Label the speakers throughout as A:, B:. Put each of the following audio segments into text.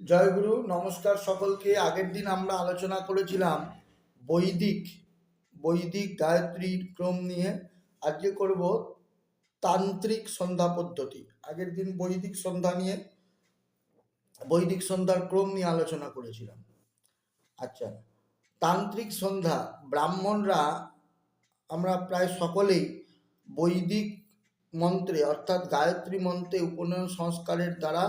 A: জয়গুরু নমস্কার সকলকে। আগের দিন আমরা আলোচনা করেছিলাম বৈদিক বৈদিক গায়ত্রীর ক্রম নিয়ে। আজকে করব তান্ত্রিক সন্ধ্যা পদ্ধতি। আগের দিন বৈদিক সন্ধ্যা নিয়ে, বৈদিক সন্ধ্যার ক্রম নিয়ে আলোচনা করেছিলাম। আচ্ছা তান্ত্রিক সন্ধ্যা, ব্রাহ্মণরা আমরা প্রায় সকলেই বৈদিক মন্ত্রে, অর্থাৎ গায়ত্রী মন্ত্রে উপনয়ন সংস্কারের দ্বারা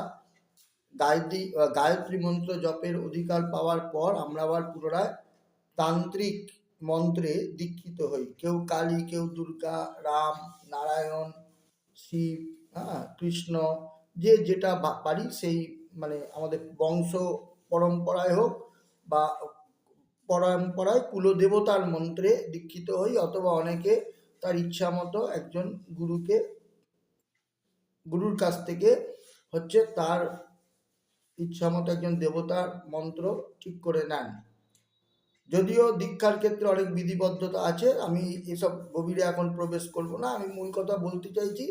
A: গায়ত্রী গায়ত্রী মন্ত্র জপের অধিকার পাওয়ার পর আমরা আবার পুনরায় তান্ত্রিক মন্ত্রে দীক্ষিত হই। কেউ কালী, কেউ দুর্গা, রাম, নারায়ণ, শিব হ্যাঁ কৃষ্ণ, যে যেটা পারি সেই মানে আমাদের বংশ পরম্পরায় হোক বা পরম্পরায় কুলদেবতার মন্ত্রে দীক্ষিত হই, অথবা অনেকে তার ইচ্ছা মতো একজন গুরুকে, গুরুর কাছ থেকে হচ্ছে তার ইচ্ছা মতো একজন দেবতার মন্ত্র ঠিক করে নেন। যদিও দীক্ষার ক্ষেত্রে অনেক বিধিবদ্ধতা আছে, আমি এসব গভীরে এখন প্রবেশ করব না। আমি মূল কথা বলতে চাইছি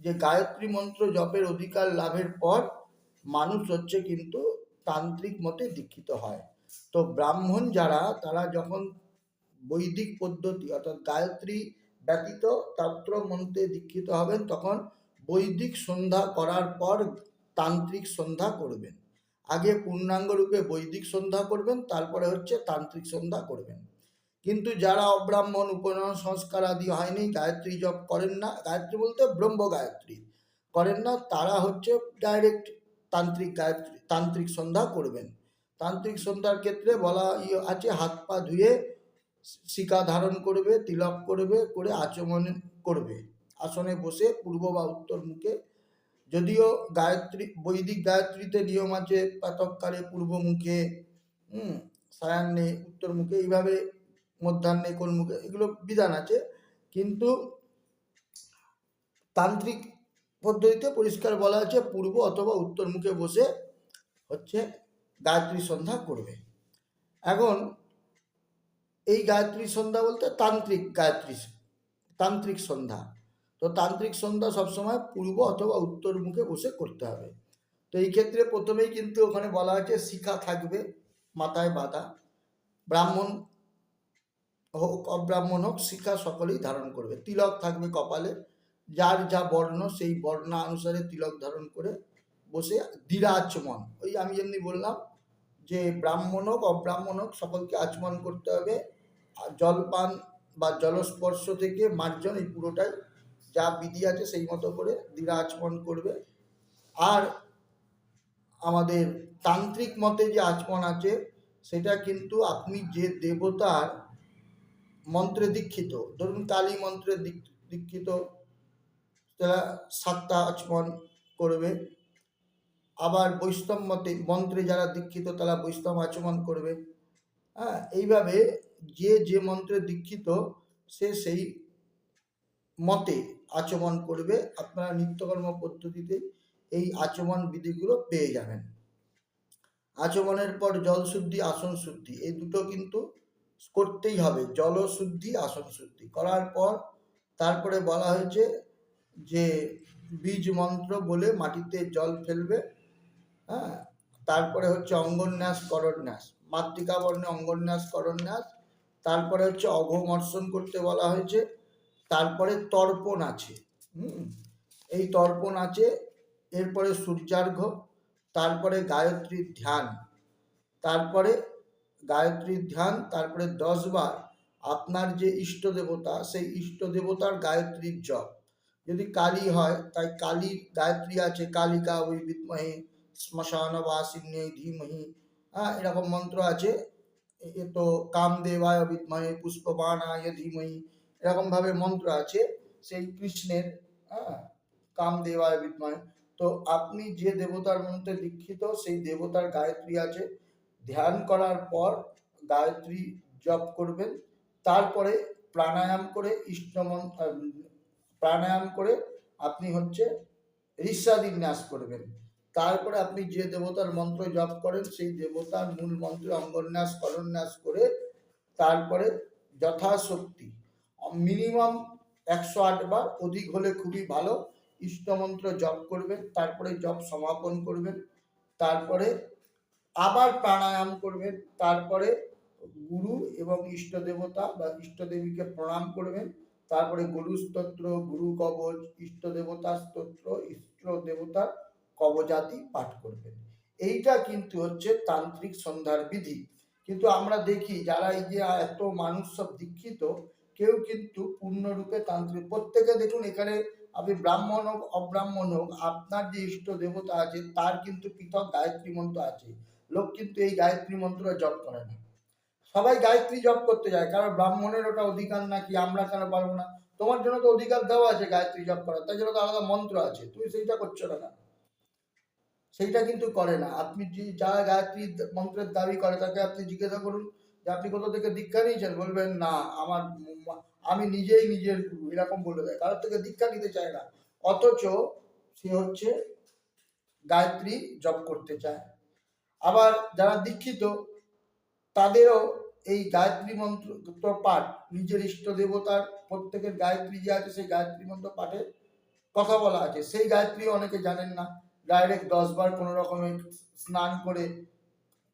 A: যে, গায়ত্রী মন্ত্র জপের অধিকার লাভের পর মানুষ হচ্ছে কিন্তু তান্ত্রিক মতে দীক্ষিত হয়। তো ব্রাহ্মণ যারা, তারা যখন বৈদিক পদ্ধতি অর্থাৎ গায়ত্রী ব্যতীত তন্ত্র মন্ত্রে দীক্ষিত হবেন, তখন বৈদিক সন্ধ্যা করার পর তান্ত্রিক সন্ধ্যা করবেন। আগে পূর্ণাঙ্গ রূপে বৈদিক সন্ধ্যা করবেন, তারপরে হচ্ছে তান্ত্রিক সন্ধ্যা করবেন। কিন্তু যারা অব্রাহ্মণ, উপনয়ন, সংস্কার আদি হয়নি, গায়ত্রী জপ করেন না, গায়ত্রী বলতে ব্রহ্ম গায়ত্রী করেন না, তারা হচ্ছে ডাইরেক্ট তান্ত্রিক গায়ত্রী, তান্ত্রিক সন্ধ্যা করবেন। তান্ত্রিক সন্ধ্যার ক্ষেত্রে বলা আছে, হাত পা ধুয়ে শিকা ধারণ করবে, তিলক করবে, করে আচমন করবে। আসনে বসে পূর্ব বা উত্তর মুখে যদিও গায়ত্রী, বৈদিক গায়ত্রীতে নিয়ম আছে, প্রাতকালে পূর্ব মুখে হুম, সায়ান্নে উত্তর মুখে এইভাবে মধ্যাহ্নে কোন মুখে এগুলো বিধান আছে। কিন্তু তান্ত্রিক পদ্ধতিতে পরিষ্কার বলা আছে, পূর্ব অথবা উত্তর মুখে বসে হচ্ছে গায়ত্রী সন্ধ্যা করবে। এখন এই গায়ত্রী সন্ধ্যা বলতে তান্ত্রিক গায়ত্রী, তান্ত্রিক সন্ধ্যা। তো তান্ত্রিক সন্ধ্যা সবসময় পূর্ব অথবা উত্তর মুখে বসে করতে হবে। তো এই ক্ষেত্রে প্রথমেই কিন্তু ওখানে বলা হয়েছে শিখা থাকবে, মাথায় বাঁধা। ব্রাহ্মণ হোক, অব্রাহ্মণ হোক, শিখা সকলেই ধারণ করবে। তিলক থাকবে কপালে, যার যা বর্ণ সেই বর্ণ অনুসারে তিলক ধারণ করে বসে দীরা আচমন ওই আমি যেমনি বললাম যে ব্রাহ্মণ হোক, অব্রাহ্মণ হোক, সকলকে আচমন করতে হবে। জলপান বা জলস্পর্শ থেকে মার্জন এই পুরোটাই যা বিধি আছে সেই মতো করে দীরা আচমন করবে। আর আমাদের তান্ত্রিক মতে যে আচমন আছে, সেটা কিন্তু আপনি যে দেবতার মন্ত্রে দীক্ষিত, ধরুন কালী মন্ত্রে দীক- দীক্ষিত, তারা সাতটা আচমন করবে। আবার বৈষ্ণব মতে, মন্ত্রে যারা দীক্ষিত, তারা বৈষ্ণব আচমন করবে। হ্যাঁ এইভাবে যে যে মন্ত্রে দীক্ষিত, সে সেই মতে আচমন করবে, আপনারা নিত্যকর্ম পদ্ধতিতে এই আচমন বিধিগুলো পেয়ে যাবেন। আচমনের পর জল শুদ্ধি আসন শুদ্ধি, এই দুটো কিন্তু করতেই হবে জল শুদ্ধি আসন শুদ্ধি। করার পর তারপরে বলা হয়েছে যে, বীজ মন্ত্র বলে মাটিতে জল ফেলবে হ্যাঁ? তারপরে হচ্ছে অঙ্গন্যাস, করন্যাস, মাতৃকাবর্ণে অঙ্গন্যাস, করন্যাস, তারপরে হচ্ছে অঘমর্ষণ করতে বলা হয়েছে। তারপরে তর্পণ আছে, হুম? এই তর্পণ আছে, এরপরে সূর্যার্ঘ তারপরে গায়ত্রীর ধ্যান, তারপরে গায়ত্রীর ধ্যান, তারপরে দশবার আপনার যে ইষ্ট দেবতা, সেই ইষ্ট দেবতার গায়ত্রীর জপ। যদি কালী হয়, তাই কালীর গায়ত্রী আছে, কালিকা ওই বিদ্মহে শ্মশানবাসিন্যে ধীমহি হ্যাঁ এরকম মন্ত্র আছে। এ এ তো কামদেবায় বিদ্মহে পুষ্পবাণায় ধীমহি এরকমভাবে মন্ত্র আছে, সেই কৃষ্ণের হ্যাঁ কাম কামদেবায় বিদ্মহে তো আপনি যে দেবতার মন্ত্রে দীক্ষিত সেই দেবতার গায়ত্রী আছে। ধ্যান করার পর গায়ত্রী জপ করবেন। তারপরে প্রাণায়াম করে ইষ্টমন প্রাণায়াম করে আপনি হচ্ছে ঋষাদিন্যাস করবেন। তারপরে আপনি যে দেবতার মন্ত্র জপ করেন, সেই দেবতার মূল মন্ত্রে অঙ্গন্যাস, করন্যাস করে তারপরে যথাশক্তি মিনিমাম একশো আট বার অধিক হলে খুবই ভালো। ইষ্টমন্ত্র জপ করবেন, তারপরে জপ সমাপন করবেন, তারপরে আবার প্রাণায়াম করবেন, তারপরে গুরু এবং ইষ্ট দেবতা বা ইষ্ট দেবীকে প্রণাম করবেন, তারপরে গুরু স্তোত্র, গুরু কবচ, ইষ্ট দেবতা স্তোত্র, ইষ্ট দেবতার কবজাতি পাঠ করবেন। এইটা কিন্তু হচ্ছে তান্ত্রিক সন্ধ্যার বিধি। কিন্তু আমরা দেখি যারা এই যে এত মানুষ সব দীক্ষিত কেউ কিন্তু পূর্ণরূপে তান্ত্রিক। প্রত্যেকে দেখুন, এখানে আপনি ব্রাহ্মণ হোক, অব্রাহ্মণ হোক, আপনার যে ইষ্ট দেবতা আছে, তার কিন্তু পৃথক গায়ত্রী মন্ত্র আছে। লোক কিন্তু এই গায়ত্রী মন্ত্র জপ করে না। সবাই গায়ত্রী জপ করতে যায়, কারণ ব্রাহ্মণের ওটা অধিকার নাকি, আমরা কেন পারব না? তোমার জন্য তো অধিকার দেওয়া আছে গায়ত্রী জপ করার তাই জন্য তো আলাদা মন্ত্র আছে, তুমি সেইটা করছ না কেন? সেইটা কিন্তু করে না। আপনি যে- যারা গায়ত্রী মন্ত্রের দাবি করে, তাকে আপনি জিজ্ঞাসা করুন। যে আপনি কোথা থেকে দীক্ষা নিয়েছেন বলবেন, না, আমার আমি নিজেই নিজের গুরু এরকম বলে দেয়। কারোর থেকে দীক্ষা নিতে চায় না। অথচ সে হচ্ছে গায়ত্রী জপ করতে চায়। আবার যারা দীক্ষিত, তাদেরও এই গায়ত্রী মন্ত্র পাঠ, নিজের ইষ্ট দেবতার প্রত্যেকের গায়ত্রী যে আছে, সেই গায়ত্রী মন্ত্র পাঠে কথা বলা আছে। সেই গায়ত্রী অনেকে জানেন না। ডাইরেক্ট দশ বার কোনো রকমের স্নান করে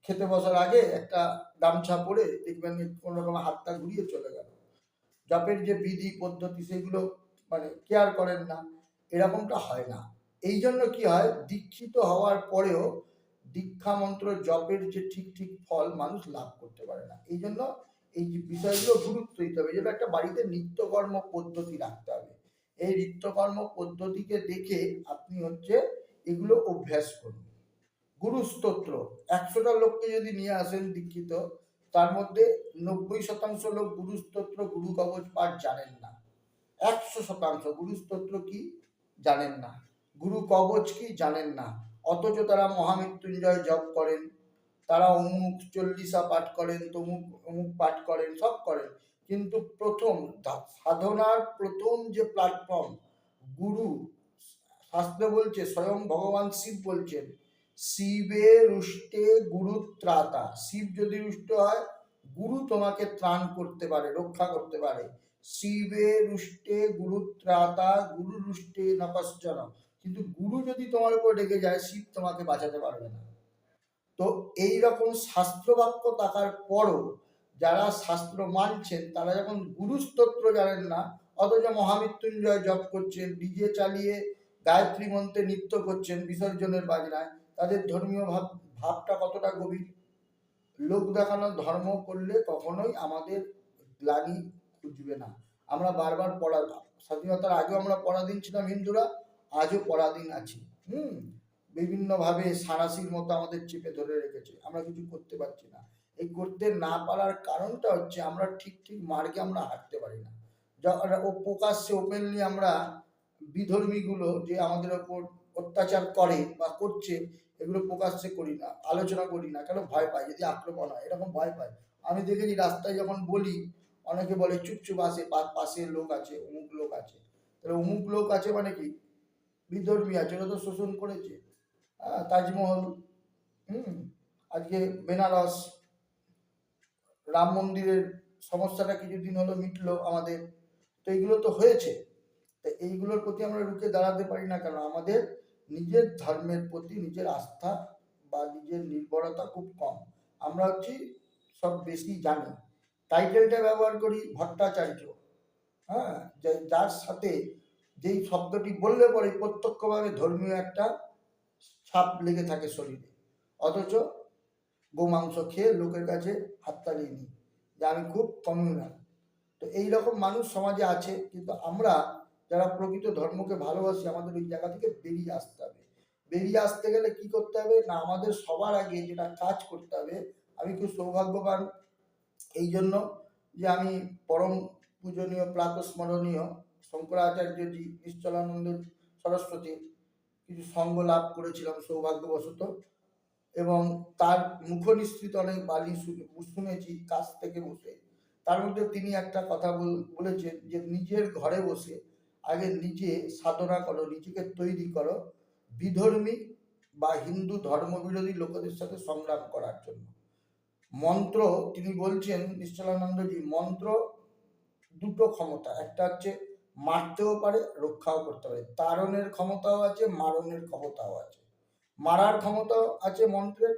A: খেতে বসার আগে একটা গামছা পরে দেখবেন কোনো রকম হাতটা ঘুরিয়ে চলে গেল। জপের যে বিধি, পদ্ধতি সেগুলো মানে কেয়ার করেন না। এরকমটা হয় না। এই জন্য কি হয়, দীক্ষিত হওয়ার পরেও দীক্ষা মন্ত্র জপের যে ঠিক ঠিক ফল মানুষ লাভ করতে পারে না। এই জন্য এই বিষয়গুলো গুরুত্ব দিতে হবে। যেটা একটা বাড়িতে নিত্যকর্ম পদ্ধতি রাখতে হবে। এই নিত্যকর্ম পদ্ধতিকে দেখে আপনি হচ্ছে এগুলো অভ্যাস করুন। গুরু স্তোত্র একশোটা লোককে যদি নিয়ে আসেন দীক্ষিত, তার মধ্যে নব্বই শতাংশ লোক গুরু স্তোত্র গুরু কবচ পাঠ জানেন না। একশো শতাংশ গুরু স্তোত্র কি? জানেন না। গুরু কবচ কি? জানেন না। অথচ তারা মহামৃত্যুঞ্জয় জপ করেন। তারা অমুক চল্লিশা পাঠ করেন, তমুক অমুক পাঠ করেন, সব করেন। কিন্তু প্রথম সাধনার প্রথম যে প্ল্যাটফর্ম গুরু শাস্ত্র বলছে, স্বয়ং ভগবান শিব বলছেন শিবে রুষ্টে গুরু ত্রাতা শিব যদি রুষ্ট হয়, গুরু তোমাকে ত্রাণ করতে পারে, রক্ষা করতে পারে। শিবে রুষ্টে গুরু ত্রাতা গুরু রুষ্টে নপশ্চন। কিন্তু গুরু যদি তোমার উপর ডেকে যায়, শিব তোমাকে বাঁচাতে পারবে না। তো এই রকম শাস্ত্রবাক্য থাকার পরও যারা শাস্ত্র মানছেন, তারা যখন গুরু স্তোত্র জানেন না, অথচ মহামৃত্যুঞ্জয় জপ করছেন, ডিজে চালিয়ে গায়ত্রী মন্ত্রে নৃত্য করছেন বিসর্জনের বাজনায় তাদের ধর্মীয় ভাব, ভাবটা কতটা গভীর? লোক দেখানো ধর্ম করলে কখনোই আমাদের গ্লানি খুঁজবে না। আমরা বারবার পড়া, স্বাধীনতার আগেও আমরা পরাধীন ছিলাম হিন্দুরা, আজও পরাধীন আছি। হুম, বিভিন্নভাবে সারাসির মতো আমাদের চেপে ধরে রেখেছে। আমরা কিছু করতে পারছি না। এই করতে না পারার কারণটা হচ্ছে আমরা ঠিক ঠিক মার্গে আমরা হাঁটতে পারি না। ও প্রকাশ্যে ওপেনলি আমরা বিধর্মীগুলো যে আমাদের ওপর অত্যাচার করে বা করছে, এগুলো প্রকাশ্যে করি না, আলোচনা করি না, কেন ভয় পাই যদি আক্রমণ হয়, এরকম ভয় পাই আমি দেখেছি রাস্তায় যখন বলি, অনেকে বলে চুপ চুপ আসে পা- পাশে লোক আছে, অমুক লোক আছে। তাহলে অমুক লোক আছে মানে কি? বিধর্মী আছে, ওরা তো শোষণ করেছে। তাজমহল, হুম, আজকে বেনারস, রাম মন্দিরের সমস্যাটা কিছুদিন হলো মিটলো আমাদের। তো এগুলো তো হয়েছে। তো এইগুলোর প্রতি আমরা রুখে দাঁড়াতে পারি না কেন? আমাদের নিজের ধর্মের প্রতি নিজের আস্থা বা নিজের নির্ভরতা খুব কম। আমরা হচ্ছি সব বেশি জানি। টাইটেলটা ব্যবহার করি ভট্টাচার্য। হ্যাঁ? যার সাথে যেই শব্দটি বললে পরে প্রত্যক্ষভাবে ধর্মীয় একটা ছাপ লেগে থাকে শরীরে। অথচ গোমাংস খেয়ে লোকের কাছে হাততালি নিই। যে আমি খুব কমিউনাল তো এই রকম মানুষ সমাজে আছে। কিন্তু আমরা যারা প্রকৃত ধর্মকে ভালোবাসি, আমাদের ওই জায়গা থেকে বেরিয়ে আসতে হবে। বেরিয়ে আসতে গেলে কি করতে হবে? না, আমাদের সবার আগে যেটা কাজ করতে হবে, আমি খুব সৌভাগ্যবান এই জন্য যে আমি পরম পূজনীয়, প্রাতস্মরণীয় শঙ্করাচার্যজি নিশ্চলানন্দ সরস্বতী কিছু সঙ্গ লাভ করেছিলাম সৌভাগ্যবশত এবং তার মুখনিসৃত অনেক বাণী শুনেছি কাছ থেকে বসে। তার মধ্যে তিনি একটা কথা বল- বলেছেন যে নিজের ঘরে বসে আগে নিজে সাধনা করো, নিজেকে তৈরি করো। বিধর্মী বা হিন্দু ধর্মবিরোধী লোকেদের সাথে সংগ্রাম করার জন্য। মন্ত্র, তিনি বলছেন, নিশ্চলানন্দজি, মন্ত্র দুটো ক্ষমতা, একটা হচ্ছে মারতেও পারে, রক্ষাও করতে পারে। তারণের ক্ষমতাও আছে, মারণের ক্ষমতাও আছে। মারার ক্ষমতাও আছে মন্ত্রের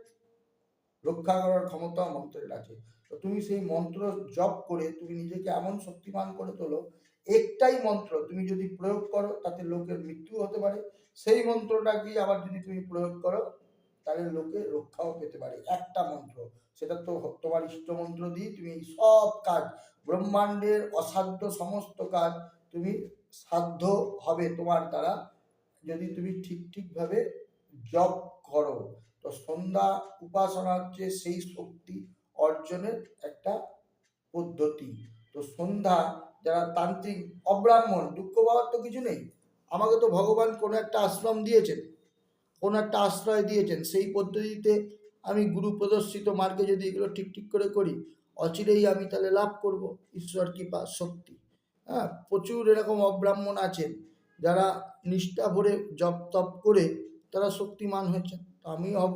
A: রক্ষা করার ক্ষমতাও মন্ত্রের আছে তো তুমি সেই মন্ত্র জপ করে, তুমি নিজেকে এমন শক্তিমান করে তোলো একটাই মন্ত্র তুমি যদি প্রয়োগ করো, তাতে লোকের মৃত্যু হতে পারে। সেই মন্ত্রটা কি আবার যদি তুমি প্রয়োগ করো, তাহলে লোকে রক্ষাও পেতে পারে। একটা মন্ত্র। সেটা তো তোমার ইষ্ট মন্ত্র দিয়ে তুমি সব কাজ, ব্রহ্মাণ্ডের অসাধ্য সমস্ত কাজ তুমি সাধ্য হবে তোমার দ্বারা। যদি তুমি ঠিক ঠিকভাবে জপ করো, তো সন্ধ্যা উপাসনা হচ্ছে সেই শক্তি অর্জনের একটা পদ্ধতি। তো সন্ধ্যা যারা তান্ত্রিক, অব্রাহ্মণ দুঃখ পাওয়ার তো কিছু নেই। আমাকে তো ভগবান কোনো একটা আশ্রম দিয়েছেন, কোনো একটা আশ্রয় দিয়েছেন। সেই পদ্ধতিতে আমি গুরু প্রদর্শিত মার্গে যদি এগুলো ঠিক ঠিক করে করি, অচিরেই আমি তাহলে লাভ করব। ঈশ্বর কৃপা, শক্তি। হ্যাঁ প্রচুর এরকম অব্রাহ্মণ আছেন, যারা নিষ্ঠা ভরে জপ তপ করে তারা শক্তিমান হয়েছেন। তো আমিও হব,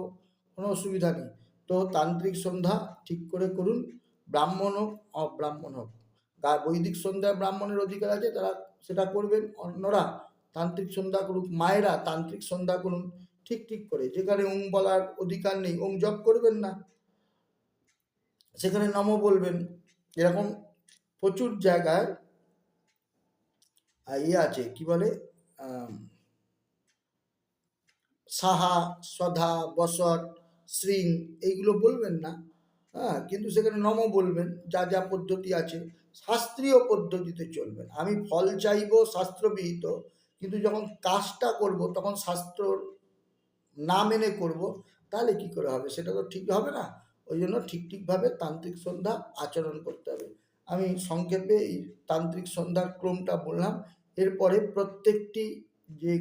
A: কোনো অসুবিধা নেই। তো তান্ত্রিক সন্ধ্যা ঠিক করে করুন, ব্রাহ্মণ হোক, অব্রাহ্মণ হোক। বৈদিক সন্ধ্যায় ব্রাহ্মণের অধিকার আছে, তারা সেটা করবেন। অন্যরা তান্ত্রিক সন্ধ্যা করুক, মায়েরা তান্ত্রিক সন্ধ্যা করুন, ঠিক ঠিক করে। যেখানে ওং বলার অধিকার নেই, ওং জপ করবেন না। সেখানে নম বলবেন। এরকম প্রচুর জায়গায় ইয়ে আছে, কি বলে? সাহা, সধা বসট শ্রিং এইগুলো বলবেন না। হ্যাঁ কিন্তু সেখানে নম বলবেন, যা যা পদ্ধতি আছে। শাস্ত্রীয় পদ্ধতিতে চলবেন আমি ফল চাইব শাস্ত্রবিহিত কিন্তু যখন কাজটা করব, তখন শাস্ত্র না মেনে করব, তাহলে কি করে হবে? সেটা তো ঠিক হবে না। ওই জন্য ঠিক ঠিকভাবে তান্ত্রিক সন্ধ্যা আচরণ করতে হবে। আমি সংক্ষেপে এই তান্ত্রিক সন্ধ্যার ক্রমটা বললাম। এরপরে প্রত্যেকটি যে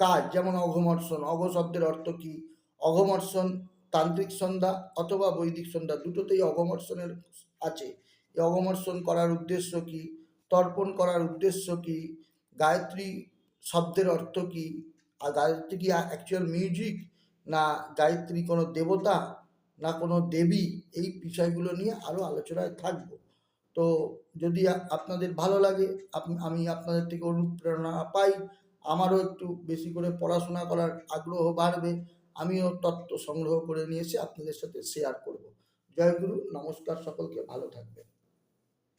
A: কাজ, যেমন অঘমর্ষণ অঘ শব্দের অর্থ কী? অঘমর্ষণ, তান্ত্রিক সন্ধ্যা অথবা বৈদিক সন্ধ্যা, দুটোতেই অঘমর্ষণের আছে। এই অঘমর্ষণ করার উদ্দেশ্য কী? তর্পণ করার উদ্দেশ্য কী? গায়ত্রী শব্দের অর্থ কী? আর গায়ত্রী কি অ্যাকচুয়াল মিউজিক না গায়ত্রী কোনো দেবতা? না কোনো দেবী? এই বিষয়গুলো নিয়ে আরও আলোচনায় থাকব। তো যদি আপনাদের ভালো লাগে আমি আপনাদের থেকে অনুপ্রেরণা পাই, আমারও একটু বেশি করে পড়াশোনা করার আগ্রহ বাড়বে, আমিও তত্ত্ব সংগ্রহ করে নিয়ে এসে আপনাদের সাথে শেয়ার করব। জয় গুরু, নমস্কার, সকলকে ভালো থাকবে